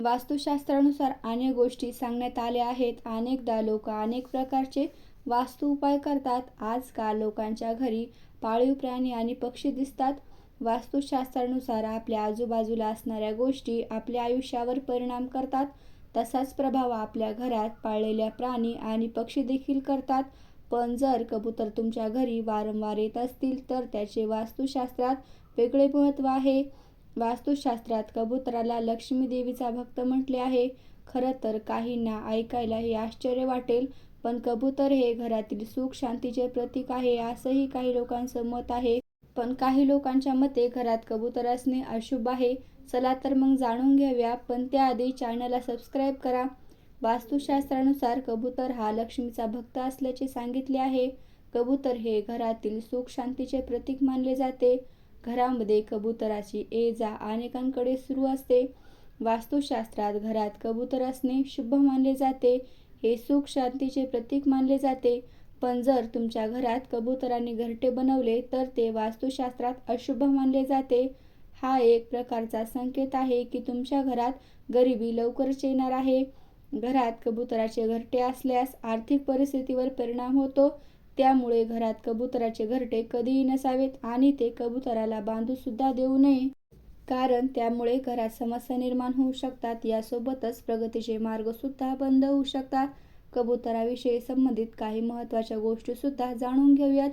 वास्तुशास्त्रानुसार अनेक गोष्टी सांगण्यात आल्या आहेत. अनेकदा लोक अनेक प्रकारचे वास्तु उपाय करतात. आजकाल लोकांच्या घरी पाळीव प्राणी आणि पक्षी दिसतात. वास्तुशास्त्रानुसार आपल्या आजूबाजूला असणाऱ्या गोष्टी आपल्या आयुष्यावर परिणाम करतात. तसाच प्रभाव आपल्या घरात पाळलेल्या प्राणी आणि पक्षी देखील करतात. पण जर कबूतर तुमच्या घरी वारंवार येत असतील तर त्याचे वास्तुशास्त्रात वेगळे महत्त्व आहे. वास्तुशास्त्रात कबुतराला लक्ष्मी देवीचा भक्त म्हटले आहे. खरं तर काहींना ऐकायला हे आश्चर्य वाटेल पण कबूतर हे घरातील सुख शांतीचे प्रतीक आहे असंही काही लोकांचं मत आहे. पण काही लोकांच्या मते घरात कबूतर असणे अशुभ आहे. चला तर मग जाणून घेऊया पण त्याआधी चॅनलला सबस्क्राईब करा. वास्तुशास्त्रानुसार कबूतर हा लक्ष्मीचा भक्त असल्याचे सांगितले आहे. कबूतर हे घरातील सुख शांतीचे प्रतीक मानले जाते. घरामध्ये कबुतराची ये जा अनेकांकडे सुरू असते. वास्तुशास्त्रात घरात कबूतर असणे शुभ मानले जाते. हे सुख शांतीचे प्रतीक मानले जाते. पण जर तुमच्या घरात कबुतरांनी घरटे बनवले तर ते वास्तुशास्त्रात अशुभ मानले जाते. हा एक प्रकारचा संकेत आहे की तुमच्या घरात गरिबी लवकरच येणार आहे. घरात कबुतराचे घरटे असल्यास आर्थिक परिस्थितीवर परिणाम होतो. त्यामुळे घरात कबुतराचे घरटे कधीही नसावेत आणि ते कबुतराला बांधू सुद्धा देऊ नये. कारण त्यामुळे घरात समस्या निर्माण होऊ शकतात. यासोबतच प्रगतीचे मार्ग सुद्धा बंद होऊ शकतात. कबुतराविषयी संबंधित काही महत्त्वाच्या गोष्टी सुद्धा जाणून घेऊयात.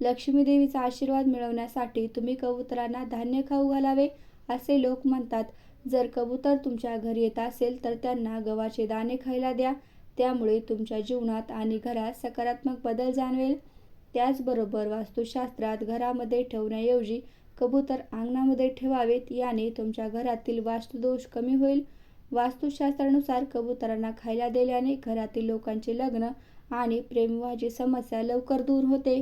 लक्ष्मी देवीचा आशीर्वाद मिळवण्यासाठी तुम्ही कबुतरांना धान्य खाऊ घालावे असे लोक म्हणतात. जर कबूतर तुमच्या घरी येत असेल तर त्यांना गव्हाचे दाणे खायला द्या. त्यामुळे तुमच्या जीवनात आणि घरात सकारात्मक बदल जाणवेल. त्याचबरोबर वास्तुशास्त्रात घरामध्ये ठेवण्याऐवजी कबूतर अंगणामध्ये ठेवावेत याने तुमच्या घरातील वास्तुदोष कमी होईल. वास्तुशास्त्रानुसार कबुतरांना खायला दिल्याने घरातील लोकांचे लग्न आणि प्रेमवाची समस्या लवकर दूर होते.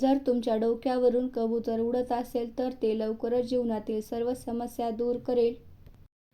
जर तुमच्या डोक्यावरून कबूतर उडत असेल तर ते लवकरच जीवनातील सर्व समस्या दूर करेल.